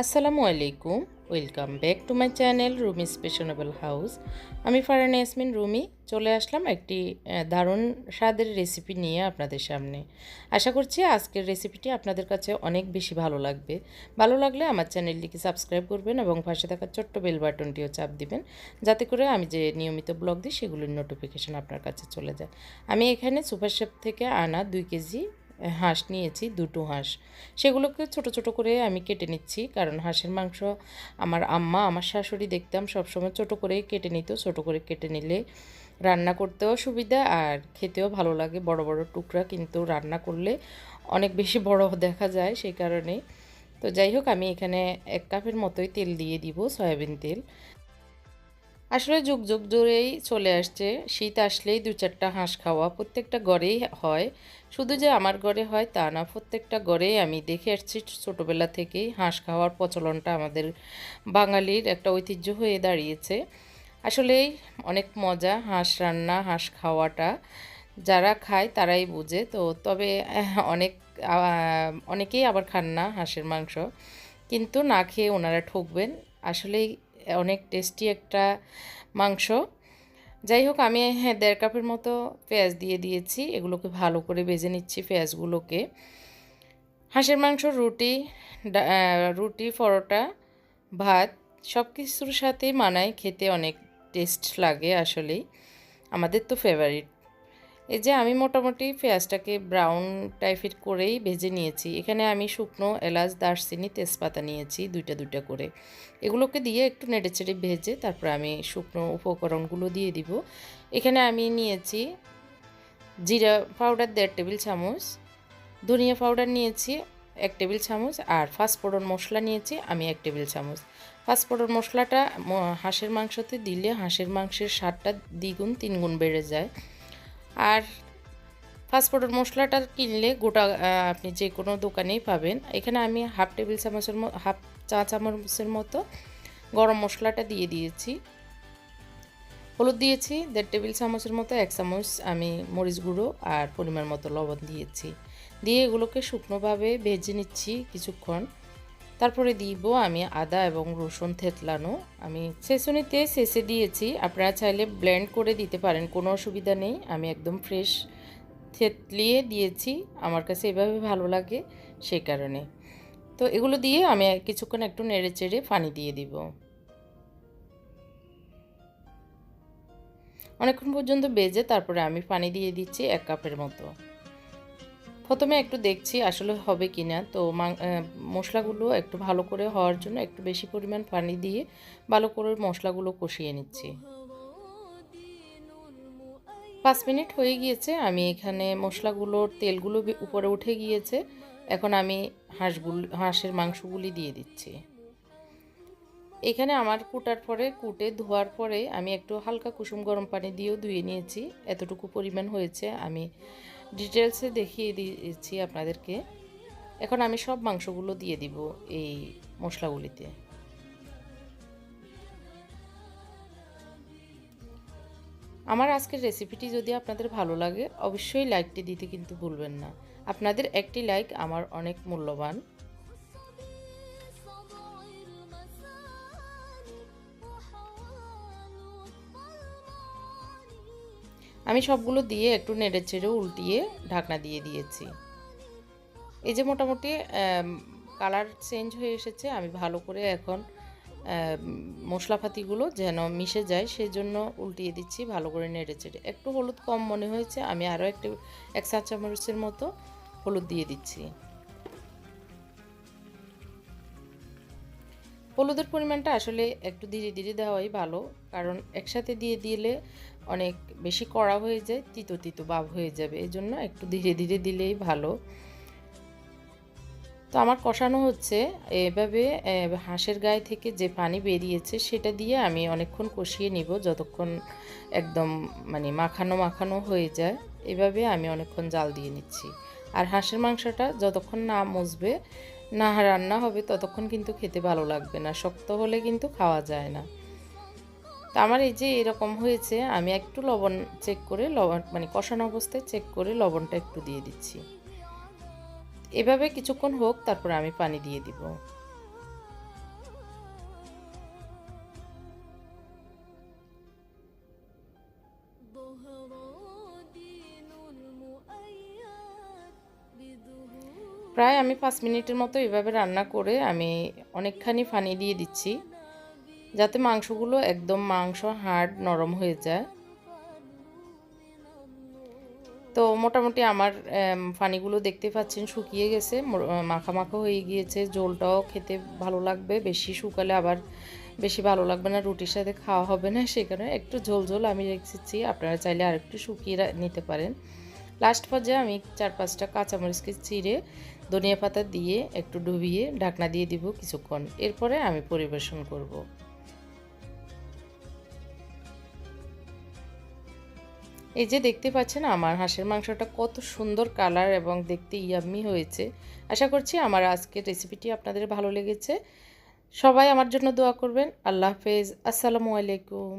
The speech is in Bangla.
আসসালামু আলাইকুম। Welcome back to my channel Rumi fashionable house আমি ফারান ইয়াসমিন, রুমি, চলে আসলাম একটি দারুণ স্বাদের রেসিপি নিয়ে আপনাদের সামনে। আশা করছি আজকের রেসিপিটি আপনাদের কাছে অনেক বেশি ভালো লাগবে। ভালো লাগলে আমার চ্যানেলটিকে সাবস্ক্রাইব করবেন এবং পাশে থাকা ছোট্ট বেল বাটনটিও চাপ দিবেন, যাতে করে আমি যে নিয়মিত ব্লগ দিই, সেগুলোর নোটিফিকেশন আপনার কাছে চলে যায়। আমি এখানে সুপার শেপ থেকে আনা দুই কেজি হাঁস নিয়েছি, দুটো হাঁস। সেগুলোকে ছোট ছোট করে আমি কেটে নিচ্ছি, কারণ হাঁসের মাংস আমার আম্মা, আমার শাশুড়ি দেখতাম সবসময় ছোট করে কেটে নিত, ছোট করে কেটে নিলে রান্না করতেও সুবিধা আর খেতেও ভালো লাগে। বড় বড় টুকরা কিন্তু রান্না করলে অনেক বেশি বড় দেখা যায় সেই কারণে। তো যাই হোক, আমি এখানে এক কাপের মতোই তেল দিয়ে দিব, সয়াবিন তেল। আসলে যুগ যুগ ধরেই চলে আসছে। শীত আসলেই দু চারটা হাঁস খাওয়া প্রত্যেকটা ঘরেই হয়। শুধু যে আমার ঘরে হয় তা না, প্রত্যেকটা ঘরেই আমি দেখে আসছি ছোটোবেলা থেকেই হাঁস খাওয়ার প্রচলনটা আমাদের বাঙালির একটা ঐতিহ্য হয়ে দাঁড়িয়েছে। আসলেই অনেক মজা হাঁস রান্না, হাঁস খাওয়াটা। যারা খায় তারাই বুঝে তো, তবে অনেক অনেকেই আবার খান না হাঁসের মাংস। কিন্তু না খেয়ে ওনারা ঠকবেন। আসলেই অনেক টেস্টি একটা মাংস। যাই হোক আমি হ্যাঁ দেড় কাপের মতো পেঁয়াজ দিয়ে দিয়েছি। এগুলোকে ভালো করে বেজে নিচ্ছি পেঁয়াজগুলোকে। হাঁসের মাংস, রুটি রুটি, পরোটা, ভাত সব কিছুর সাথে মানায়। খেতে অনেক টেস্ট লাগে আসলেই। আমাদের তো ফেভারিট এই যে আমি মোটামুটি পেঁয়াজটাকে ব্রাউন টাইপের করেই ভেজে নিয়েছি। এখানে আমি শুকনো এলাচ, দারচিনি, তেজপাতা নিয়েছি দুইটা দুইটা করে। এগুলোকে দিয়ে একটু নেড়েচেড়ে ভেজে তারপর আমি শুকনো উপকরণগুলো দিয়ে দিব। এখানে আমি নিয়েছি জিরা পাউডার দেড় টেবিল চামচ, ধনিয়া পাউডার নিয়েছি এক টেবিল চামচ আর ফাস্টফোড়ন মশলা নিয়েছি আমি এক টেবিল চামচ। ফাস্টফোড়ন মশলাটা হাঁসের মাংসতে দিলে হাঁসের মাংসের স্বাদটা দ্বিগুণ তিনগুণ বেড়ে যায়। আর ফাস্টফুডের মশলাটা কিনলে গোটা আপনি যে কোনো দোকানেই পাবেন। এখানে আমি হাফ টেবিল চামচের মতো হাফ চা চামচের মতো গরম মশলাটা দিয়ে দিয়েছি। হলুদ দিয়েছি, দেড় টেবিল চামচের মতো এক চামচ আমি মরিচ গুঁড়ো আর পরিমাণ মতো লবণ দিয়েছি। দিয়ে এগুলোকে শুকনোভাবে ভেজে নিচ্ছি কিছুক্ষণ। তারপরে দিব আমি আদা এবং রসুন থেতলানো। আমি ছেঁচুনিতে শেষে দিয়েছি। আপনারা চাইলে ব্লেন্ড করে দিতে পারেন, কোনো অসুবিধা নেই। আমি একদম ফ্রেশ থেতলিয়ে দিয়েছি। আমার কাছে এভাবে ভালো লাগে সেই কারণে। তো এগুলো দিয়ে আমি কিছুক্ষণ একটু নেড়ে চেড়ে পানি দিয়ে দিব। অনেকক্ষণ পর্যন্ত বেজে তারপরে আমি পানি দিয়ে দিচ্ছি এক কাপের মতো। প্রথমে একটু দেখছি আসলে হবে কি না তো মশলাগুলো একটু ভালো করে হওয়ার জন্য একটু বেশি পরিমাণ পানি দিয়ে ভালো করে মশলাগুলো কষিয়ে নিচ্ছি। পাঁচ মিনিট হয়ে গিয়েছে, আমি এখানে মশলাগুলোর তেলগুলো উপরে উঠে গিয়েছে। এখন আমি হাঁসগুলি, হাঁসের মাংসগুলি দিয়ে দিচ্ছি। এখানে আমার কুটার পরে, কুটে ধোয়ার পরে আমি একটু হালকা কুসুম গরম পানি দিয়েও ধুয়ে নিয়েছি। এতটুকু পরিমাণ হয়েছে, আমি ডিটেলসে দেখিয়ে দিয়েছি আপনাদেরকে। এখন আমি সব মাংসগুলো দিয়ে দিব এই মশলাগুলিতে। আমার আজকের রেসিপিটি যদি আপনাদের ভালো লাগে, অবশ্যই লাইকটি দিতে কিন্তু ভুলবেন না। আপনাদের একটি লাইক আমার অনেক মূল্যবান। আমি সবগুলো দিয়ে একটু নেড়ে চেড়ে উল্টিয়ে ঢাকনা দিয়ে দিয়েছি। এই যে মোটামুটি কালার চেঞ্জ হয়ে এসেছে, আমি ভালো করে এখন মশলাপাতিগুলো যেন মিশে যায় সেই জন্য উল্টিয়ে দিচ্ছি, ভালো করে নেড়ে চেড়ে। একটু হলুদ কম মনে হয়েছে, আমি আরও একটু, এক চা চামচের মতো হলুদ দিয়ে দিচ্ছি। হলুদের পরিমাণটা আসলে একটু ধীরে ধীরে দেওয়াই ভালো। কারণ একসাথে দিয়ে দিলে অনেক বেশি কড়া হয়ে যায়, তিতো তিতো ভাব হয়ে যাবে। এই জন্য একটু ধীরে ধীরে দিলেই ভালো। তো আমার কষানো হচ্ছে। এভাবে হাঁসের গায়ে থেকে যে পানি বেরিয়েছে সেটা দিয়ে আমি অনেকক্ষণ কষিয়ে নিব যতক্ষণ একদম মানে মাখানো মাখানো হয়ে যায়। এভাবে আমি অনেকক্ষণ জাল দিয়ে নিচ্ছি। আর হাঁসের মাংসটা যতক্ষণ না মুছবে না, রান্না হবে, ততক্ষণ কিন্তু খেতে ভালো লাগবে না, শক্ত হলে কিন্তু খাওয়া যায় না। তো আমার এই যে এরকম হয়েছে, আমি একটু লবণ চেক করে লবণ মানে কষানো অবস্থায় চেক করে লবণটা একটু দিয়ে দিচ্ছি। এভাবে কিছুক্ষণ হোক, তারপর আমি পানি দিয়ে দিব। প্রায় আমি পাঁচ মিনিটের মতো এভাবে রান্না করে আমি অনেকখানি ফানি দিয়ে দিচ্ছি, যাতে মাংসগুলো একদম মাংস হাড় নরম হয়ে যায়। তো মোটামুটি আমার ফানিগুলো দেখতে পাচ্ছেন শুকিয়ে গেছে মাখা মাখা হয়ে গিয়েছে, ঝোলটাও খেতে ভালো লাগবে, বেশি শুকালে আবার বেশি ভালো লাগবে না, রুটির সাথে খাওয়া হবে না সেখানে একটু ঝোল ঝোল আমি রেখেছি, আপনারা চাইলে আর একটু শুকিয়ে নিতে পারেন। লাস্ট পর্যায়ে আমি চার পাঁচটা কাঁচামরিচকে চিড়ে ধনিয়া পাতা দিয়ে একটু ডুবিয়ে ঢাকনা দিয়ে দিব কিছুক্ষণ। এরপরে আমি পরিবেশন করব। এই যে দেখতে পাচ্ছেন আমার হাঁসের মাংসটা কত সুন্দর কালার এবং দেখতে ইয়াম্মি হয়েছে। আশা করছি আমার আজকের রেসিপিটি আপনাদের ভালো লেগেছে। সবাই আমার জন্য দোয়া করবেন। আল্লাহ হাফেজ। আসসালামু আলাইকুম।